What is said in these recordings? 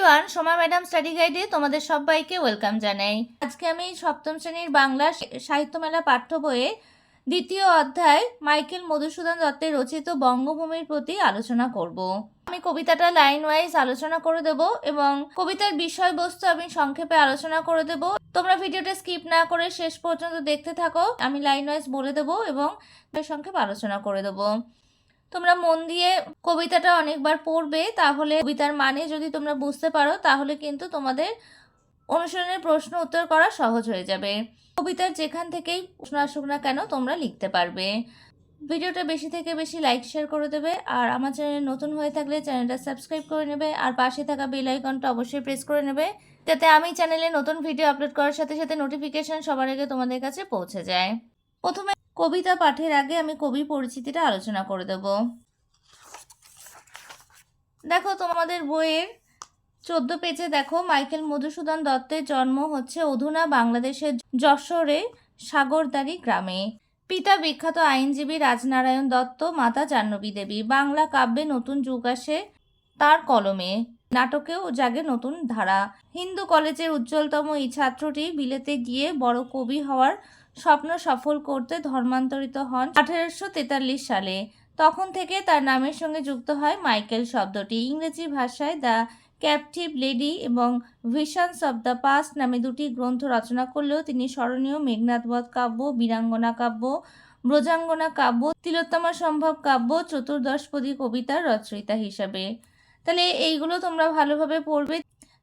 Everyone Soma madam study গাইডে তোমাদের সবাইকে ওয়েলকাম জানাই। আজকে আমি সপ্তম শ্রেণির বাংলা সাহিত্য মেলা পাঠ্য বইয়ে দ্বিতীয় অধ্যায় মাইকেল মধুসূদন দত্তের রচিত বঙ্গভূমির প্রতি আলোচনা করব। আমি কবিতাটা লাইন ওয়াইজ আলোচনা করে দেব এবং কবিতার বিষয়বস্তু আমি সংক্ষেপে আলোচনা করে দেব। তোমরা ভিডিওটা স্কিপ না করে শেষ পর্যন্ত দেখতে থাকো। আমি লাইন ওয়াইজ বলে দেব এবং সংক্ষেপে আলোচনা করে দেবো। তোমরা মন দিয়ে কবিতাটা অনেকবার পড়বে, তাহলে কবিতার মানে যদি তোমরা বুঝতে পারো, তাহলে কিন্তু তোমাদের অনুসরণের প্রশ্ন উত্তর করা সহজ হয়ে যাবে। কবিতার যেখান থেকেই প্রশ্ন আসুক না কেন, তোমরা লিখতে পারবে। ভিডিওটা বেশি থেকে বেশি লাইক শেয়ার করে দেবে, আর আমার চ্যানেল নতুন হয়ে থাকলে চ্যানেলটা সাবস্ক্রাইব করে নেবে, আর পাশে থাকা বেল আইকনটা অবশ্যই প্রেস করে নেবে, যাতে আমি চ্যানেলে নতুন ভিডিও আপলোড করার সাথে সাথে নোটিফিকেশন সবার আগে তোমাদের কাছে পৌঁছে যায়। প্রথমে কবিতা পাঠের আগে আমি কবি পরিচিতিটা আলোচনা করে দেব। দেখো তোমাদের বইয়ের চোদ্দ পেজে দেখো, মাইকেল মধুসূদন দত্তের জন্ম হচ্ছে অধুনা, বাংলাদেশের যশোরে সাগরদারি গ্রামে। পিতা বিখ্যাত আইনজীবী রাজনারায়ণ দত্ত, মাতা জাহ্নবী দেবী। বাংলা কাব্যে নতুন যুগ আসে তার কলমে। নাটকেও জাগে নতুন ধারা। হিন্দু কলেজের উজ্জ্বলতম এই ছাত্রটি বিলেতে গিয়ে বড় কবি হওয়ার স্বপ্ন সফল করতে ধর্মান্তরিত হন আঠারোশো তেতাল্লিশ সালে। তখন থেকে তার নামের সঙ্গে যুক্ত হয় মাইকেল শব্দটি। ইংরেজি ভাষায় দ্য ক্যাপটিভ লেডি এবং ভিশনস অব দ্য পাস্ট নামে দুটি গ্রন্থ রচনা করলেও তিনি স্মরণীয় মেঘনাথবধ কাব্য, বীরাঙ্গনা কাব্য, ব্রজাঙ্গনা কাব্য, তিলোত্তমা সম্ভব কাব্য, চতুর্দশপদী কবিতার রচয়িতা হিসাবে। তাহলে এইগুলো তোমরা ভালোভাবে পড়বে।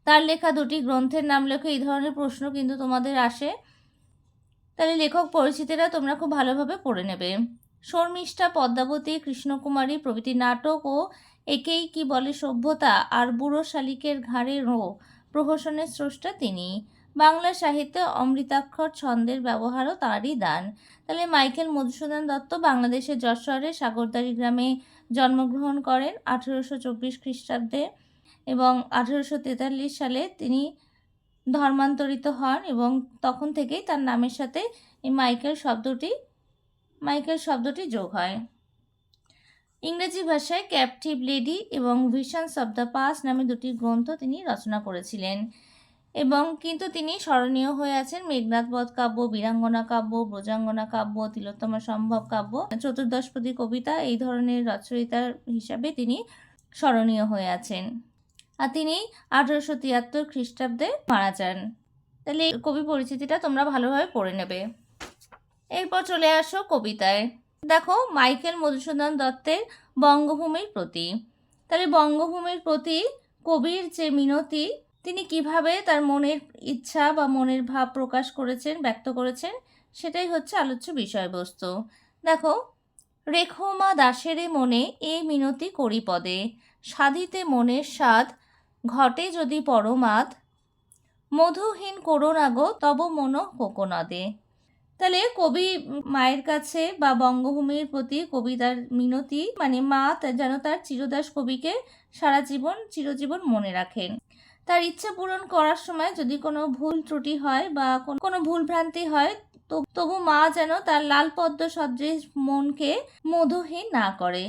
তার লেখা দুটি গ্রন্থের নাম লেখো, এই ধরনের প্রশ্ন কিন্তু তোমাদের আসে। তাহলে লেখক পরিচিতিরা তোমরা খুব ভালোভাবে পড়ে নেবে। শর্মিষ্ঠা পদ্মাবতী, কৃষ্ণকুমারী প্রভৃতি নাটক ও একেই কি বলে সভ্যতা আর বুড়ো শালিকের ঘাড়ে রো প্রহসনের স্রষ্টা তিনি। বাংলা সাহিত্যে অমৃতাক্ষর ছন্দের ব্যবহারও তাঁরই দান। তাহলে মাইকেল মধুসূদন দত্ত বাংলাদেশের যশোরের সাগরদারি গ্রামে জন্মগ্রহণ করেন আঠেরোশো চব্বিশ খ্রিস্টাব্দে এবং আঠেরোশো তেতাল্লিশ সালে তিনি ধর্মান্তরিত হন এবং তখন থেকেই তার নামের সাথে এই মাইকেল শব্দটি মাইকেল শব্দটি যোগ হয়। ইংরেজি ভাষায় ক্যাপটিভ লেডি এবং ভিশনস অব দ্য পাস নামে দুটি গ্রন্থ তিনি রচনা করেছিলেন এবং কিন্তু তিনি স্মরণীয় হয়ে আছেন মেঘনাথবধ কাব্য, বীরাঙ্গনা কাব্য, ব্রজাঙ্গনা কাব্য, তিলোত্তমা সম্ভব কাব্য। চতুর্দশপদী কবিতা এই ধরনের রচয়িতার হিসাবে তিনি স্মরণীয় হয়ে আছেন। আর তিনি আঠারোশো তিয়াত্তর খ্রিস্টাব্দে মারা যান। তাহলে এই কবি পরিচিতিটা তোমরা ভালোভাবে পড়ে নেবে। এরপর চলে আসো কবিতায়। দেখো মাইকেল মধুসূদন দত্তের বঙ্গভূমির প্রতি। তাহলে বঙ্গভূমির প্রতি কবির যে মিনতি, তিনি কীভাবে তার মনের ইচ্ছা বা মনের ভাব প্রকাশ করেছেন, ব্যক্ত করেছেন, সেটাই হচ্ছে আলোচ্য বিষয়বস্তু। দেখো, রেখো মা দাসেরে মনে এই মিনতি করি পদে, সাধিতে মনের স্বাদ ঘটে যদি পরমাদ, মধুহীন করোনাগো তব মন কোকোনদে। তাহলে কবি মায়ের কাছে বা বঙ্গভূমির প্রতি কবিতার মিনতি মানে মা যেন তার চিরদাস কবিকে সারা জীবন চিরজীবন মনে রাখেন। তার ইচ্ছা পূরণ করার সময় যদি কোনো ভুল ত্রুটি হয় বা কোনো ভুল ভ্রান্তি হয় তবু মা যেন তার লাল পদ্ম সদৃশ মনকে মধুহীন না করে।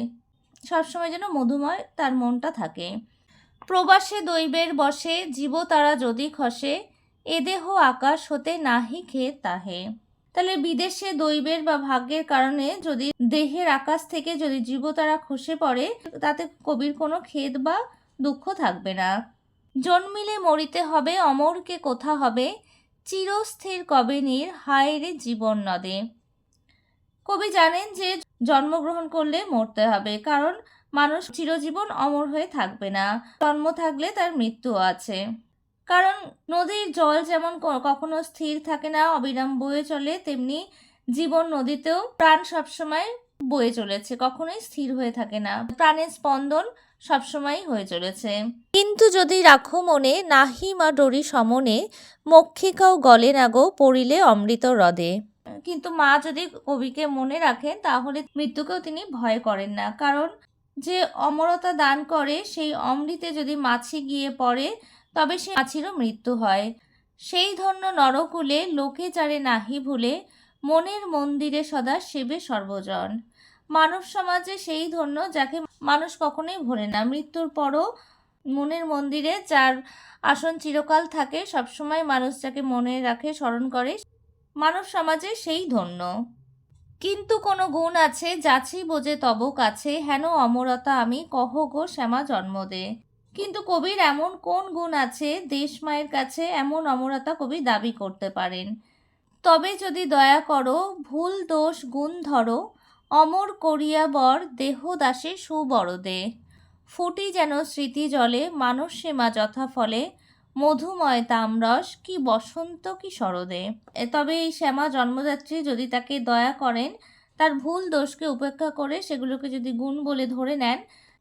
সবসময় যেন মধুময় তার মনটা থাকে। প্রবাসে দৈবের বসে জীব তারা যদি খসে, এ দেহ আকাশ হতে নাহি খেয়ে তাহে। তাহলে বিদেশে দৈবের বা ভাগ্যের কারণে যদি দেহের আকাশ থেকে যদি জীব তারা খসে পড়ে, তাতে কবির কোনো খেদ বা দুঃখ থাকবে না। জন্মিলে মরিতে হবে, অমরকে কোথা হবে? চিরস্থির কবে নীর? হায় রে জীবন নদে। কবি জানেন যে জন্মগ্রহণ করলে মরতে হবে, কারণ মানুষ চিরজীবন অমর হয়ে থাকবে না। জন্ম থাকলে তার মৃত্যু আছে। কারণ নদীর জল যেমন কখনো স্থির থাকে না, অবিরাম বয়ে চলে, তেমনি জীবন নদীতেও প্রাণ সবসময় বয়ে চলেছে, কখনোই স্থির হয়ে থাকে না। প্রাণের স্পন্দন সবসময় হয়ে চলেছে। কিন্তু যদি রাখো মনে, নাহি মা ডরি সমনে, মক্ষিকাও গলে না গো, পড়িলে অমৃত হ্রদে। কিন্তু মা যদি কবিকে মনে রাখেন তাহলে মৃত্যুকেও তিনি ভয় করেন না। কারণ যে অমরতা দান করে, সেই অমৃতে যদি মাছি গিয়ে পড়ে, তবে সে মাছিরও মৃত্যু হয়। সেই ধন্য নরকুলে লোকে চারে নাহি ভুলে, মনের মন্দিরে সদা সেবে সর্বজন। মানব সমাজে সেই ধন্য যাকে মানুষ কখনোই ভোলে না। মৃত্যুর পরও মনের মন্দিরে যার আসন চিরকাল থাকে, সবসময় মানুষ যাকে মনে রাখে, স্মরণ করে, মানব সমাজে সেই ধন্য। কিন্তু কোনো গুণ আছে যাচি বোঝে তব কাছে হেন অমরতা আমি, কহ গো শ্যামা জন্ম দে। কিন্তু কবির এমন কোন গুণ আছে, দেশ মায়ের কাছে এমন অমরতা কবি দাবি করতে পারেন। তবে যদি দয়া করো, ভুল দোষ গুণ ধরো, অমর করিয়া বর দেহ দাসে সুবরদে। ফুটি যেন স্মৃতি জলে মানস সীমা যথা ফলে মধুময় তামরস, কি বসন্ত, কি শরদে। তবে এই শ্যামা জন্মযাত্রী যদি তাকে দয়া করেন, তার ভুল দোষকে উপেক্ষা করে সেগুলোকে যদি গুণ বলে ধরে নেন,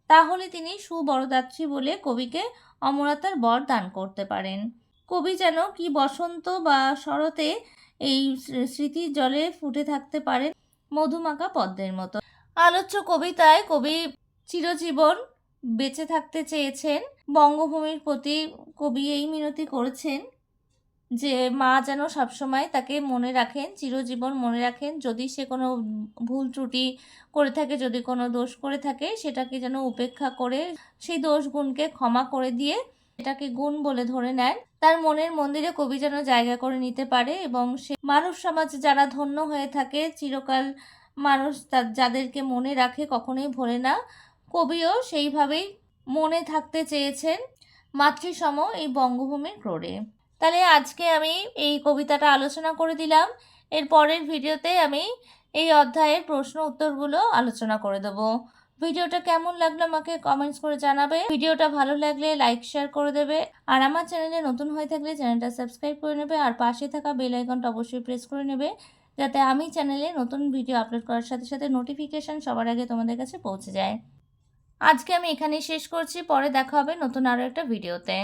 তাহলে তিনি সুবরদাত্রী বলে কবিকে অমরতার বর দান করতে পারেন। কবি যেন কি বসন্ত বা শরতে এই স্মৃ- স্মৃতির জলে ফুটে থাকতে পারেন মধুমাখা পদ্মের মতো। আলোচ্য কবিতায় কবি চিরজীবন বেঁচে থাকতে চেয়েছেন, বঙ্গভূমির প্রতি কবি এই মিনতি করেছেন যে মা যেন সবসময় তাকে মনে রাখেন, চিরজীবন মনে রাখেন। যদি সে কোনো ভুল ত্রুটি করে থাকে, যদি কোনো দোষ করে থাকে, সেটাকে যেন উপেক্ষা করে, সেই দোষ গুণকে ক্ষমা করে দিয়ে এটাকে গুণ বলে ধরে নেন। তার মনের মন্দিরে কবি যেন জায়গা করে নিতে পারে এবং সে মানব সমাজ যারা ধন্য হয়ে থাকে, চিরকাল মানুষ যাদেরকে মনে রাখে, কখনোই ভোলে না। কবিও সেইভাবেই মনে থাকতে চেয়েছেন মাতৃসম এই বঙ্গভূমির ক্রোড়ে তাহলে আজকে আমি এই কবিতাটা আলোচনা করে দিলাম। এর পরের ভিডিওতে আমি এই অধ্যায়ের প্রশ্ন উত্তরগুলো আলোচনা করে দেবো। ভিডিওটা কেমন লাগল আমাকে কমেন্টস করে জানাবে। ভিডিওটা ভালো লাগলে লাইক শেয়ার করে দেবে। আর আমার চ্যানেলে নতুন হয়ে থাকলে চ্যানেলটা সাবস্ক্রাইব করে নেবে। আর পাশে থাকা বেল আইকনটা অবশ্যই প্রেস করে নেবে। যাতে আমি চ্যানেলে নতুন ভিডিও আপলোড করার সাথে সাথে নোটিফিকেশান সবার আগে তোমাদের কাছে পৌঁছে যায়। আজকে আমি এখানেই শেষ করছি পরে দেখা হবে নতুন আরও একটা ভিডিওতে।